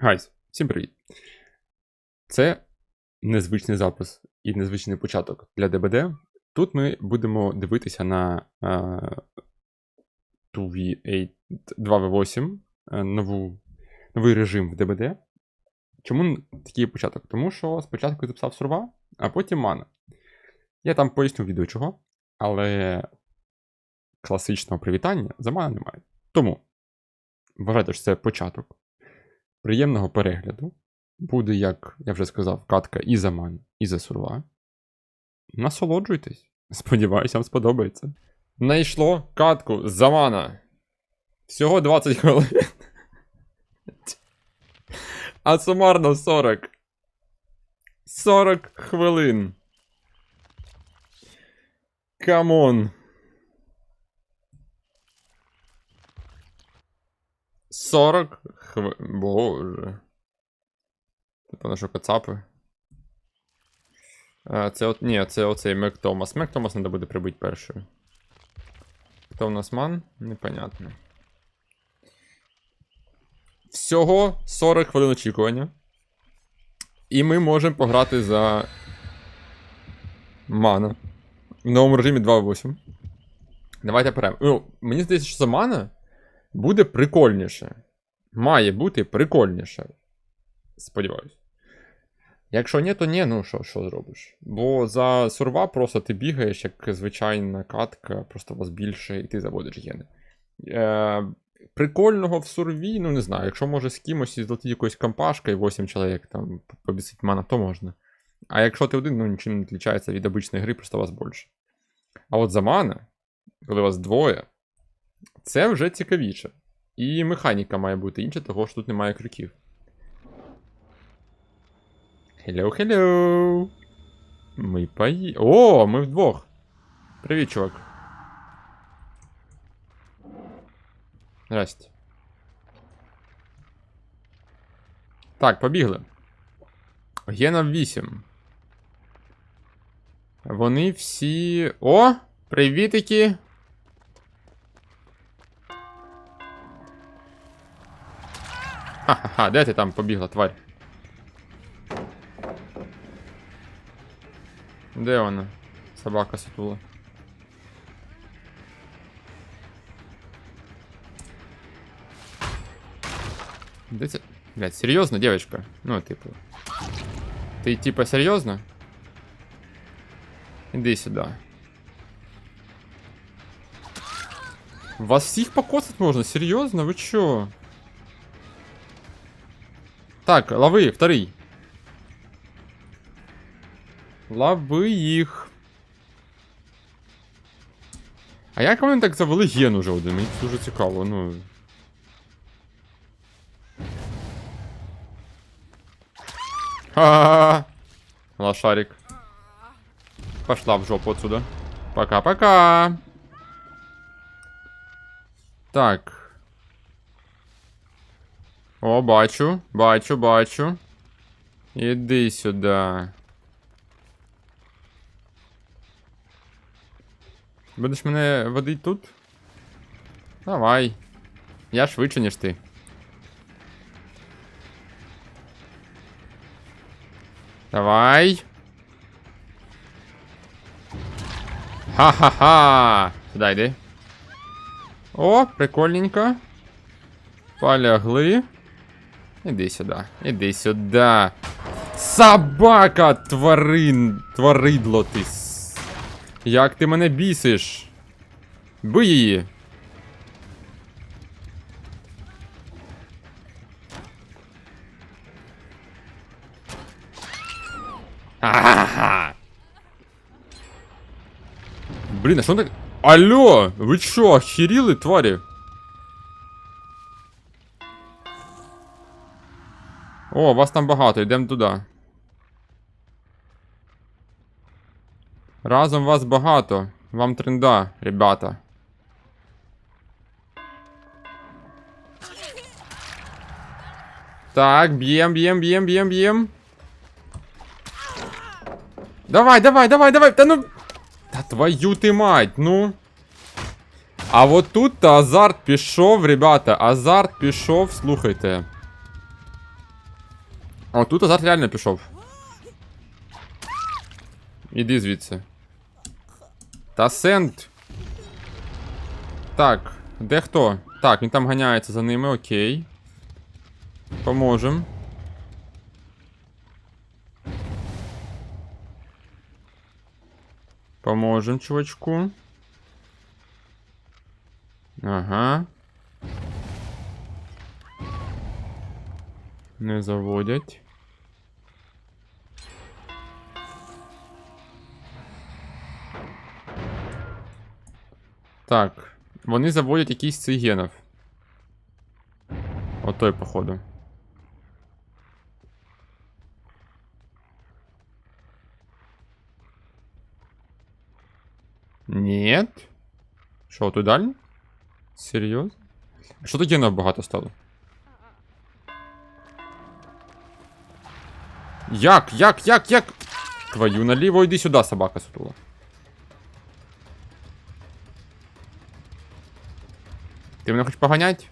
Гайс, всім привіт. Це незвичний запис і незвичний початок для ДБД. Тут ми будемо дивитися на е, 2v8, 2v8 е, нову, новий режим в ДБД. Чому такий початок? Тому що спочатку я записав сурва, а потім мана. Я там поясню відео чого, але класичного привітання за мана немає. Тому вважайте, що це початок приємного перегляду. Буде, як я вже сказав, катка і за ман, і за сурва. Насолоджуйтесь. Сподіваюсь, вам сподобається. Найшло катку за мана. Всього 20 хвилин. А сумарно 40. 40 хвилин. Камон. 40 хвилин. Боже. Типу, що кацапи. А, це от. Ні, це оцей Мек Томас. Мек Томас треба буде прибити першою. Хто у нас ман? Непонятно. Всього 40 хвилин очікування. І ми можемо пограти за. Мана. В новому режимі 2.8. Давайте перем. Ну, мені здається, що за мана буде прикольніше. Має бути прикольніше. Сподіваюсь. Якщо ні, то ні, ну що що зробиш? Бо за сурва просто ти бігаєш, як звичайна катка, просто вас більше, і ти заводиш гени. Е, Прикольного в сурві, ну не знаю, якщо може з кимось злетить якоюсь компашка і 8 чоловік там побісить мана, то можна. А якщо ти один, ну нічим не відрізняється від обичної гри, просто вас більше. А от за мана, коли вас двоє, це вже цікавіше. І механіка має бути інша, того що тут немає крюків. Hello, hello. Ми пої... О, ми вдвох. Привіт, чувак. Здрасте. Так, побігли. Гена 8. Вони всі. О! Привітики! Ха-ха-ха, де ти там побігла, тварь? Де вона? Собака сутула. Де це? Блядь, серйозно, девочка? Ну, типу. Ти типа серйозно? Іди сюди. Вас всіх покоцать можна? Серйозно? Ви чо? Так, лови, вторий. Лови їх. А як вони так завели ген уже один? Мені дуже цікаво, ну. Ха-ха-ха. Лошарик. Пошла в жопу отсюда. Пока-пока. Так. О, бачу, бачу, бачу. Іди сюди. Будеш мене водити тут? Давай. Я швидше, ніж ти. Давай. Ха-ха-ха! Сюди йди. О, прикольненько. Полягли. Іди сюди. Іди сюди. Собака, тварин, тваридло ти. Як ти мене бісиш? Бий її. Ага. Блін, а що так? Алло, ви чо, охеріли, тварі? О, вас там багато, йдемо туди. Разом вас багато. Вам тренда, ребята. Так, б'єм, б'єм, б'єм, б'єм, б'єм. Давай, давай, давай, давай, та ну. Та твою ти мать, ну. А от тут то азарт пішов, ребята, азарт пішов, слухайте. О, тут азарт реально пішов. Іди звідси. Та сент. Так, де хто? Так, він там ганяється за ними, окей. Поможем. Поможем, чувачку. Ага. Не заводять. Так. Вони заводять якийсь цей генов. Отой, походу. Нет. Що, тут далі? Серйозно? Що генов багато стало? Як? Як? Як? Як? Твою наліво, йди сюди, собака сутула. Ти мене хочеш поганять?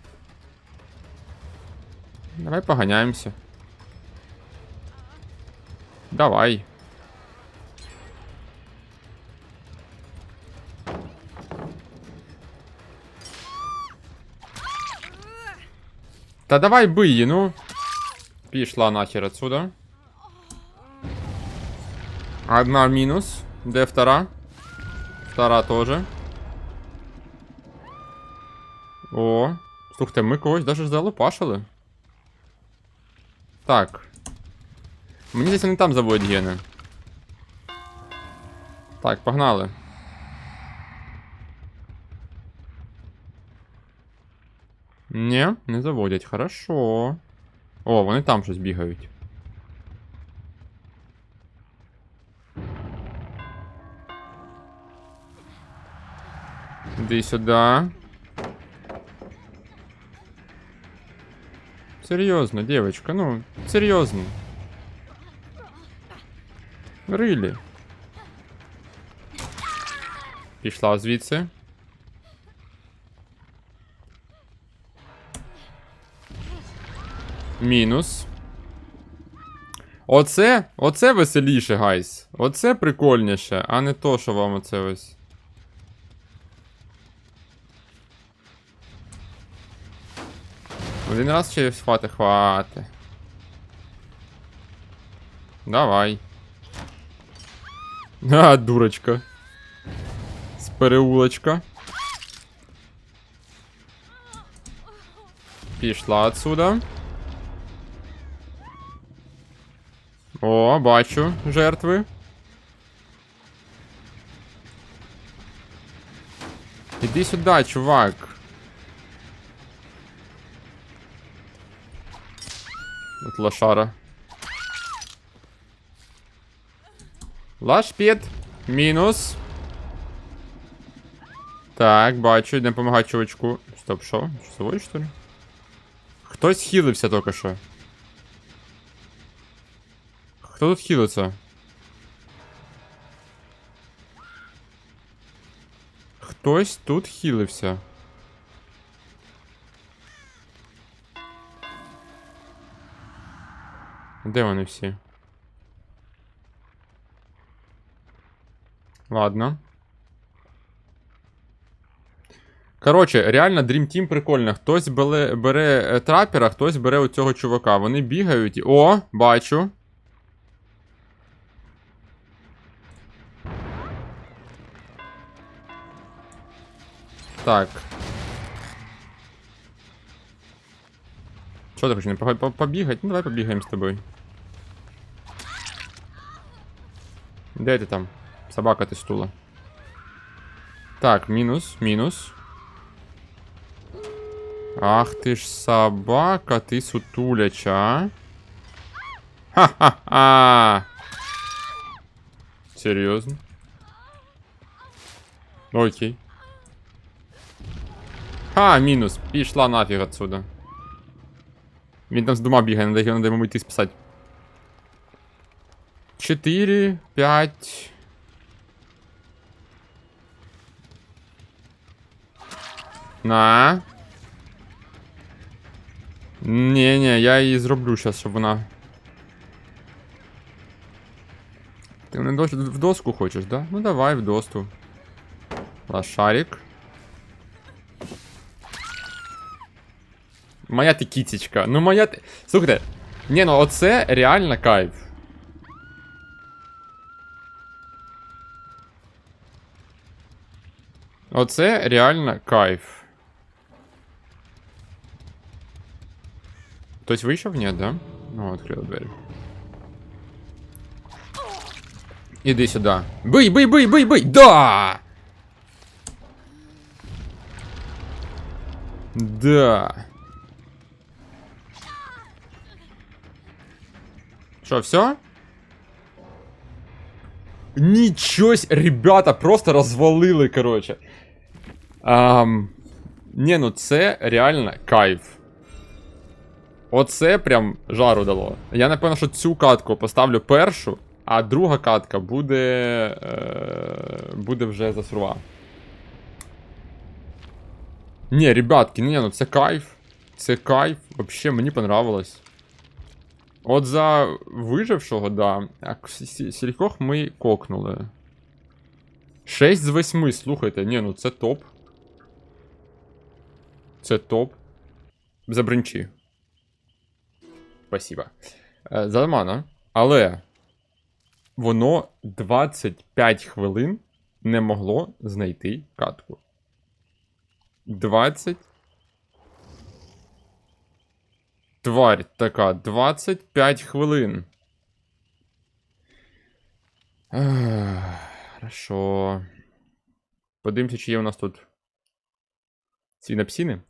Давай поганяємося. Давай. Та давай бий її, ну. Пішла нахер отсюда. Одна мінус. Де втора? Втора тоже. О, слухайте, ми когось даже залопашили. Так. Мені здається, не там заводять гени. Так, погнали. Ні, не заводять, хорошо. О, вони там щось бігають. Іди сюди. Серйозно, девочка, ну, серйозно. Рилі. Пішла звідси. Мінус. Оце, оце веселіше, гайс. Оце прикольніше, а не то, що вам оце ось. Один раз чи хвати хвати. Давай. А, дурочка. З переулочка. Пішла отсюда. О, бачу жертви. Іди сюди, чувак. Лошара. Лашпід. Мінус. Так, бачу, йдемо помагати чувачку. Стоп, що? Що заводиш, що ли? Хтось хілився тільки що. Хто тут хілиться? Хтось тут хілився. Де вони всі? Ладно. Коротше, реально Dream Team прикольно. Хтось бере, бере е, трапера, хтось бере у цього чувака. Вони бігають. О, бачу. Так. Що ти хочеш, побігати? Ну давай побігаємо з тобою. Де ти там? Собака ти стула. Так, мінус, мінус. Ах ти ж собака, ти сутуляча, а? Ха-ха-ха! Серйозно? Окей. Ха, мінус. Пішла нафіг отсюда. Він там з двома бігає, надо його надо йому йти спасати. 4, 5. На. Ні, ні, я її зроблю зараз, щоб вона Ти не дос- в доску хочеш, да? Ну давай в досту. Лошарик. Моя ти кітечка. Ну моя ти. Слухайте. Ні, ну оце реально кайф. Оце реально кайф. Хтось вийшов? Ні, да? Ну, відкрили двері. Іди сюди. Бий, бий, бий, бий, бий! Да! Да. Що, все? Нічого, с- ребята, просто розвалили, короче. Ам... Ні, ну це реально кайф. Оце прям жару дало. Я напевно, що цю катку поставлю першу, а друга катка буде. Е, буде вже за сурва. Ні, ребятки, ні, ну це кайф. Це кайф. Вообще мені понравилось. От за вижившого, да. Сількох ми кокнули. 6 з 8, слухайте, ні, ну це топ. Це топ. Забринчи. Спасибо. Е, Але воно 25 хвилин не могло знайти катку. 20. Тварь така, 25 хвилин. Хорошо. Подивимося, чи є у нас тут свінапсіни.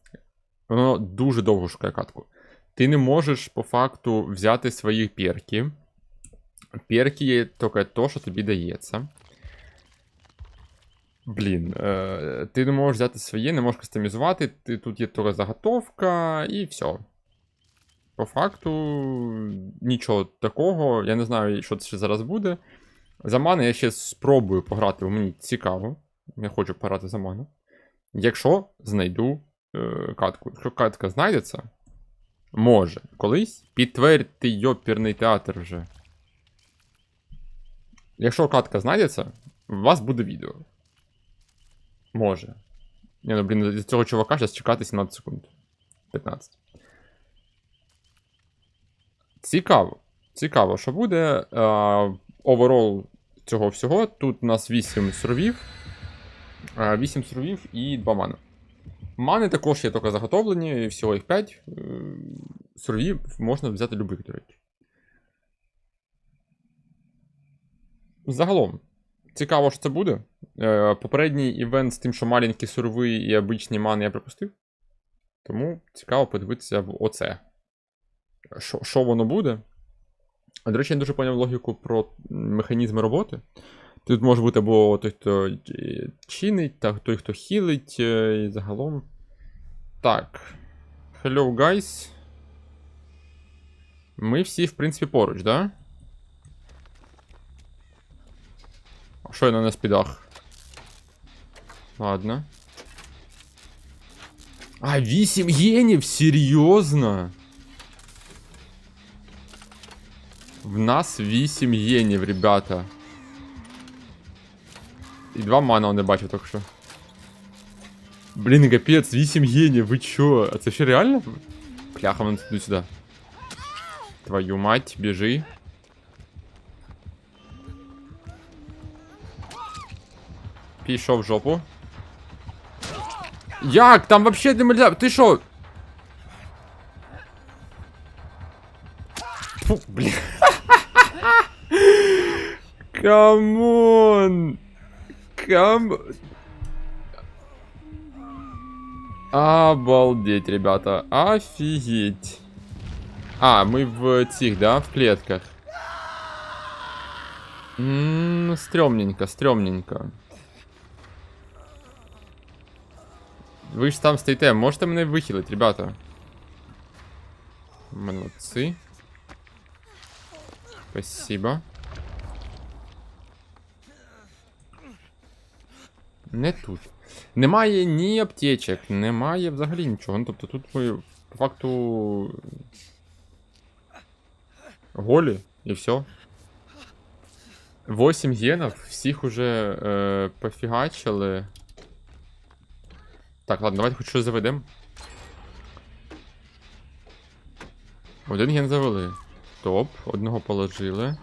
Воно дуже довго шукає катку. Ти не можеш по факту взяти свої перки. Перки є тільки то, що тобі дається. Блін, е, ти не можеш взяти своє, не можеш кастомізувати, ти, тут є тільки заготовка і все. По факту, нічого такого. Я не знаю, що це ще зараз буде. За мани я ще спробую пограти, мені цікаво. Я хочу пограти за ману. Якщо знайду е, катку. Якщо катка знайдеться, може колись підтвердити йопірний театр вже. Якщо катка знайдеться, у вас буде відео. Може. Ні, ну блін, від цього чувака зараз чекати 17 секунд. 15. Цікаво. Цікаво, що буде. Оверол цього всього. Тут у нас 8 суровів. 8 суровів і 2 мани. Мани також є тільки заготовлені, всього їх 5. Суровів можна взяти любих, до речі. Загалом, цікаво, що це буде. Е, Попередній івент з тим, що маленькі сурови і обичні мани я пропустив. Тому цікаво подивитися в оце. Що воно буде? До речі, я дуже поняв логіку про механізми роботи. Тут може бути або той, хто е, чинить, та той, хто хілить, е, і загалом. Так. Hello, guys. Ми всі, в принципі, поруч, да? А що я на спідах? Ладно. А, 8 єнів? Серйозно? В нас 8 єнів, ребята. І два мана не бачив тільки що. Блін, капець, 8 єнів, ви чо? А це ще реально? Пляха, вон іду сюди. Твою мать, біжи. Пішов в жопу. Як? Там вообще нельзя. Ти що? Фу, блін. Камон. Кам... Обалдеть, ребята. Офигеть. А, мы в цих, да, в клетках. Ммм, стрёмненько, стрёмненько. Ви ж там стоїте, можете мене вихилити, ребята. Молодці. Спасибо. Не тут. Немає ні аптечок, немає взагалі нічого. Ну, тобто тут ми по факту. Голі і все. 8 генов, всіх уже е, пофігачили. Так, ладно, давайте хоч щось заведемо. Один ген завели. Топ, одного положили.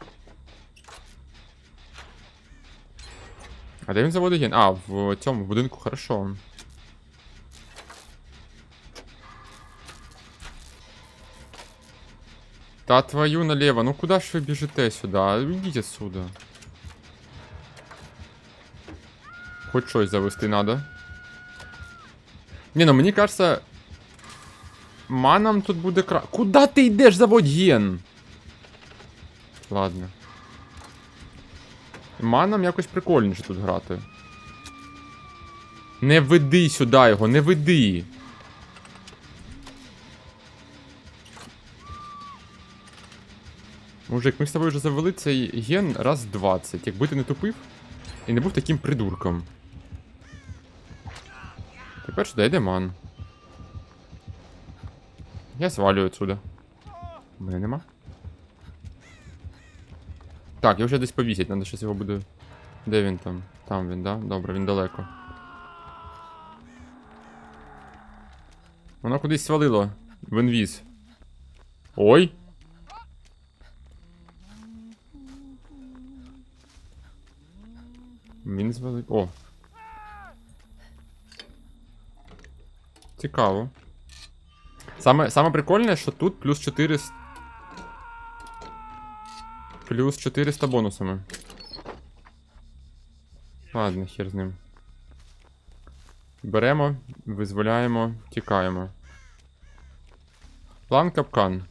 А де він заводить ген? А, в цьому будинку хорошо. Та твою налево, ну куда ж ви біжите сюди? Ідіть отсюда. Хоч щось завести надо. Не, ну мені кажется. Манам тут буде кра. Куда ти йдеш заводь ген? Ладно. Манам якось прикольніше тут грати. Не веди сюди його, не веди. Мужик, ми з тобою вже завели цей ген раз 20. Якби ти не тупив і не був таким придурком. Тепер сюди йде ман. Я свалюю отсюда. У мене нема. Так, його вже десь повісять, треба щось його буде. Де він там? Там він, да? Добре, він далеко. Воно кудись свалило. В інвіз. Ой! Він звалив. О. Цікаво. Саме, саме прикольне, що тут плюс 400. Плюс 400 бонусами. Ладно, хер з ним. Беремо, визволяємо, тікаємо. План капкан.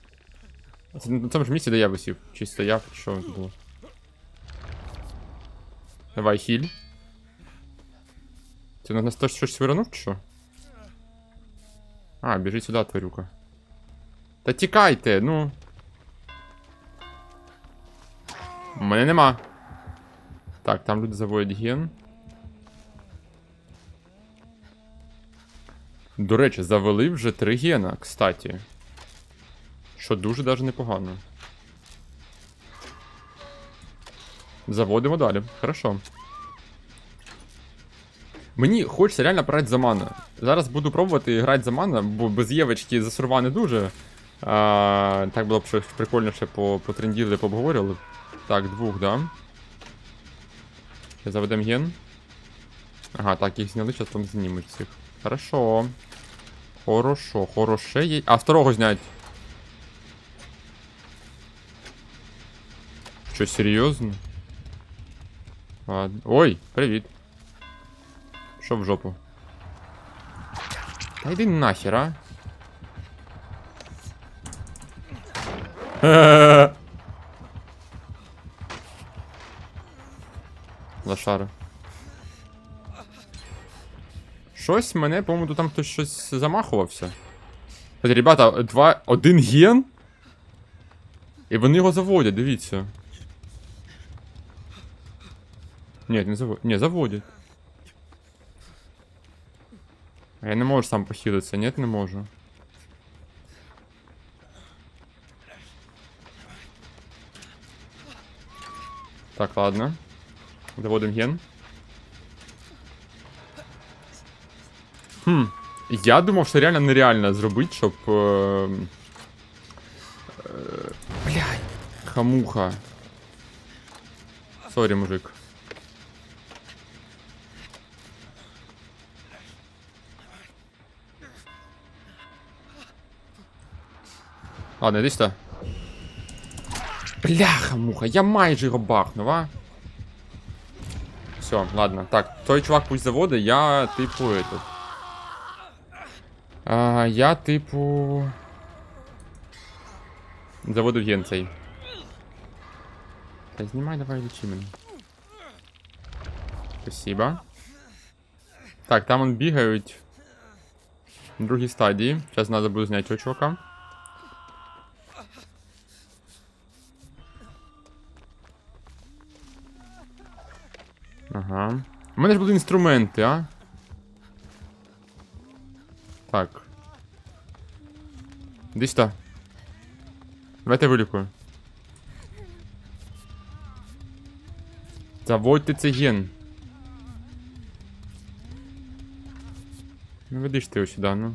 Це на цьому ж місці, де я висів. Чи стояв, чи що було. Давай, хіль. Ти на нас теж щось виранув, чи що? А, біжи сюди, тварюка. Та тікайте, ну. У мене нема. Так, там люди заводять ген. До речі, завели вже три гена, кстати. Що дуже даже непогано. Заводимо далі. Хорошо. Мені хочеться реально грати за мана. Зараз буду пробувати грати за мана, бо без Євочки за не дуже. А, так було б щось прикольніше по, потренділи, пообговорювали. Так, двох, да. Ще заведемо ген. Ага, так, їх зняли, зараз там знімуть всіх. Хорошо. Хорошо, хороше є. А второго знять. Що, серйозно? Ладно. Ой, привіт. Що в жопу? Та йди нахер, а. Лошара. Щось мене, по-моєму, тут там хтось щось замахувався. Кстати, ребята, два. Один ген? І вони його заводять, дивіться. Ні, не заводять. Ні, заводять. А Я не можу сам похилитися, ні, не можу. Так, ладно. Доводим ген. Хм. Я думав, що реально нереально зробити, щоб. Е... Е... Блядь. Хамуха. Сорі, мужик. Ладно, іди сюди. Бляха, муха, я майже його бахнув, а? Все, ладно. Так, той чувак пусть заводить, я типу этот. А, я типу. Заводив ген цей. Та знімай, давай лічи мене. Спасибо. Так, там он бігають. На другій стадії. Зараз треба буде зняти цього чувака. У мене ж були інструменти, а? Так. Іди сюди. Давайте вилікую. Заводьте цей ген. Ну веди ти його сюди, ну.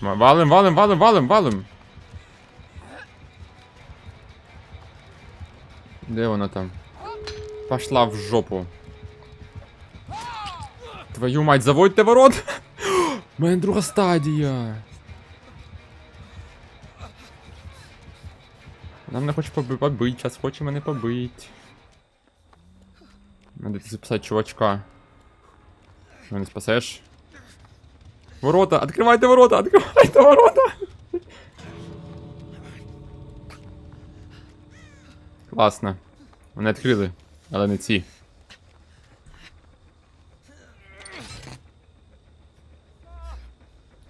Ва- Валим, валим, валим, валим, валим. Де вона там? Пошла в жопу. Твою мать, заводьте ворот! Мене друга стадія. Нам не хоче поби- побить, зараз хоче мене побить. Надо записати чувачка. Що не спасеш? Ворота! Откривайте ворота! Откривайте ворота! Класно. Вони відкрили, але не ці.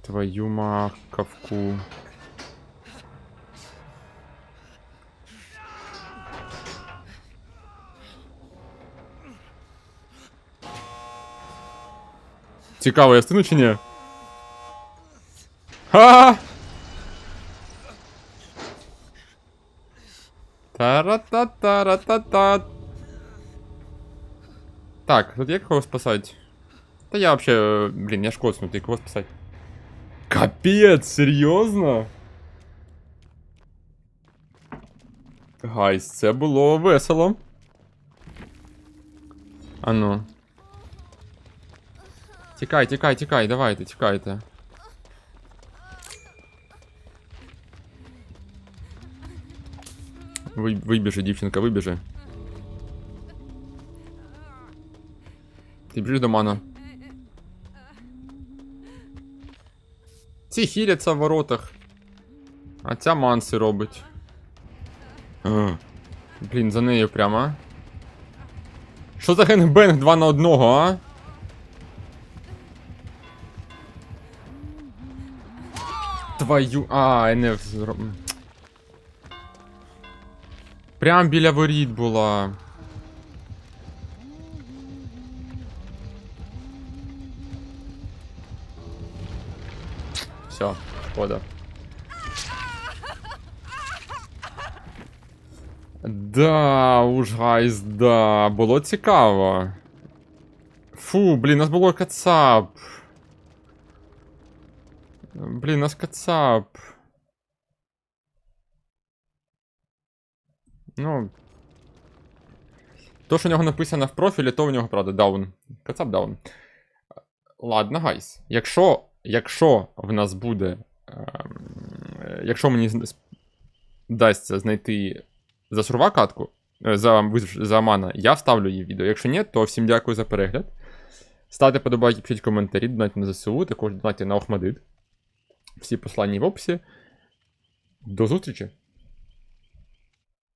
Твою маковку. Цікаво, я встигну чи ні? Ха! Та-ра-та-та-ра-та-та. Так, тут є кого спасать? Та я вообще, блін, я ж коцнутий, кого спасать? Капець, серйозно? Гайс, це було весело. Ану. Тікай, тікай, тікай, давайте, тікайте. Ви, вибіжи, дівчинка, вибіжи. Ти біжиш до мана. Ці хіляться в воротах. А ця манси робить. Блін, за нею прямо, а? Що за генгбенг 2 на 1, а? Твою. А, зроб... Прям біля воріт була. Шкода. Да, уж гайс, да, було цікаво. Фу, блін, нас було кацап. Блін, нас кацап. Ну. То, що у нього написано в профілі, то у нього, правда, даун. Кацап даун. Ладно, гайс. Якщо, якщо в нас буде. Ем, е, якщо мені вдасться знайти за сурва катку, е, за, за мана, я вставлю її в відео. Якщо ні, то всім дякую за перегляд. Ставте подобайки, пишіть коментарі, донайте на ЗСУ, також донайте на Охмадит. Всі послання в описі. До зустрічі!